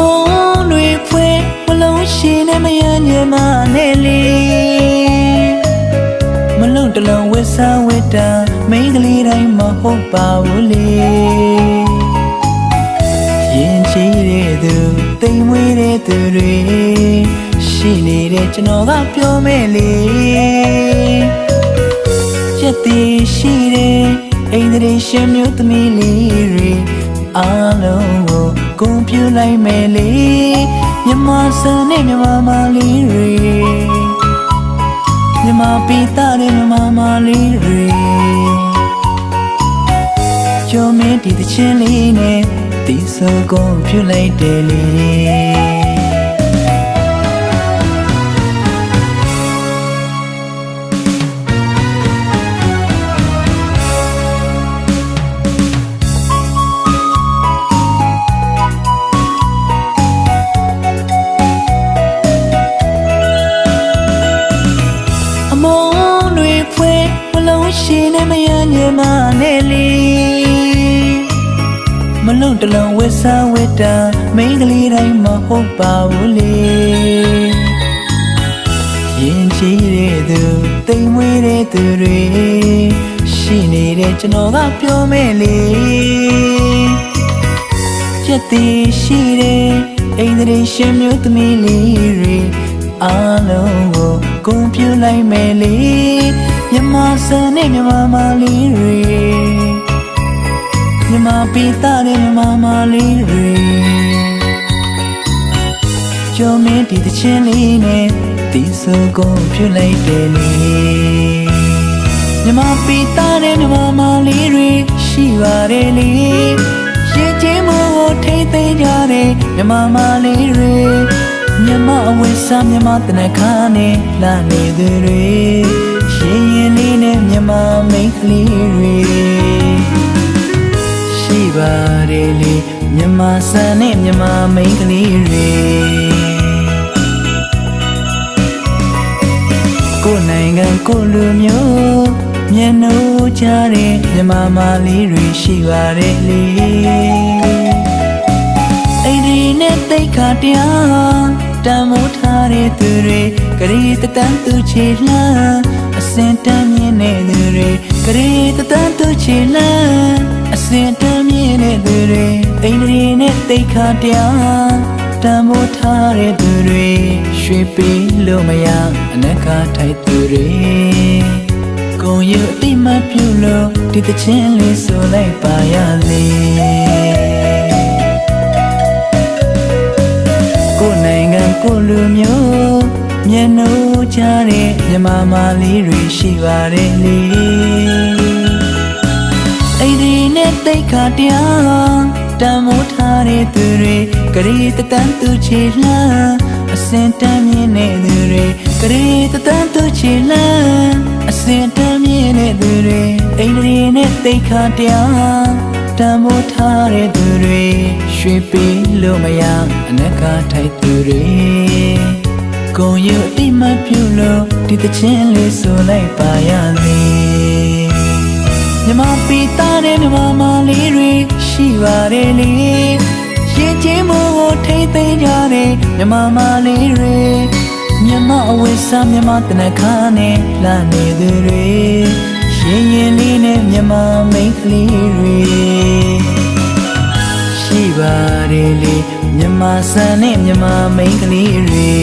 မုံတွေဖွင့်ဝလုံးရှင်နဲ့မယဉ်ညမနဲ့လေမလုံးတလုံးဝဆာဝတ်တာမိန်းကလေးတိုင်းမဟုတ်ပါဘူးလေရင်ချီတဲ့သူတိမ်မွေးတဲ့သူတွေရှိနေတဲ့ကျွန်တော်ကပြောမယ်လေချက်သေးရှိတဲ့အိမ်တွေရှင်မျိုးသမီးလေးတွေအားလုံး ဂုဏ်ပြုလိုက်မယ်လေမြမစံနဲ့မြမမလေးတွေမြမပိသားတဲ့မြမမလေးတွေကျော်မင်းဒီတချင်းလေးနဲ့ဒီဆိုကုန်ဖြူလိုက်တယ်လေ လုံးရှိနေမရညမနဲ့လီမလုံးတလုံးဝစ်ဆဝစ်တာမိန်းကလေးတိုင်းမဟုတ်ပါဘူးလေရင်ချီတဲ့သူတိမ်မွေးတဲ့သူတွေရှိနေတဲ့ကျွန်တော်ကပြောမယ်လေရက်သေးရှိတဲ့အိမ်တွေရှင်မျိုးသမီးလေးတွေအားလုံးကိုဂုဏ်ပြုလိုက်မယ်လေ မြမစံနဲ့မြမမလေးတွေမြမပိသားတဲ့မြမမလေးတွေကျော်မင်းဒီတချင်းလေးနဲ့ဒီဆိုကုန်ပြုလိုက်တယ်လေမြမပိသားတဲ့မြမမလေးတွေရှိပါတယ်လေရင်ချင်းမို့ထိတ်သိမ်းကြတဲ့မြမမလေးတွေမြမအဝိစားမြမတနခါနဲ့လာနေသူတွေ ရှင်ရင်လေးနဲ့မြမမိန်းကလေးတွေရှိပါတယ်လေမြမဆန်နဲ့မြမမိန်းကလေးတွေကိုယ်နိုင်ငံကိုယ်လူမျိုးမျက်နှာကြတဲ့မြမမလေးတွေရှိပါတယ်လေအိမ်ဒီနဲ့တိတ်ခါတရားတမ်းမိုးထားတဲ့သူတွေကလေးတတန်းသူချေလှမ်းအ စင်တမ်းမြင်တဲ့သူတွေကလေးတတန်းသူချေလှမ်းအစင်တမ်းမြင်တဲ့သူတွေအိမ်ဒီနဲ့တိတ်ခါတရားတမ်းမိုးထားတဲ့သူတွေရွှေပေးလို့မရအနက်ကထိုက်သူတွေကိုယ်ရအတိမတ်ပြုလို့ဒီတချင်းလေးဆိုလိုက်ပါရလေကိုယ်နိုင်ငံကိုယ်လူမျိုးမျက်နှာကြတဲ့ မြမမာလေးတွေရှိပါတယ်လေအိမ်ဒီနဲ့တိတ်ခါတရားတမ်းမိုးထားတဲ့သူတွေကလေးတတန်းသူချေလှမ်းအစင်တမ်းမြင်တဲ့သူတွေကလေးတတန်းသူချေလှမ်းအစင်တမ်းမြင်တဲ့သူတွေအိမ်ဒီနဲ့တိတ်ခါတရားတမ်းမိုးထားတဲ့သူတွေရွှေပေးလို့မရအနက်ကထိုက်သူတွေ ကိုယ်ရအတိမတ်ပြုလို့ဒီတချင်းလေးဆိုလိုက်ပါရလေမြမပီသားတဲ့မြမမလေးတွေရှိပါတယ်လေရင်ချင်းမို့ကိုထိတ်သိမ်းကြတဲ့မြမမလေးတွေမြမအဝိစားမြမတနခါနဲ့လာနေသူတွေရှင်ရင်လေးနဲ့မြမမိန်းကလေးတွေရှိပါတယ်လေမြမဆန်နဲ့မြမမိန်းကလေးတွေ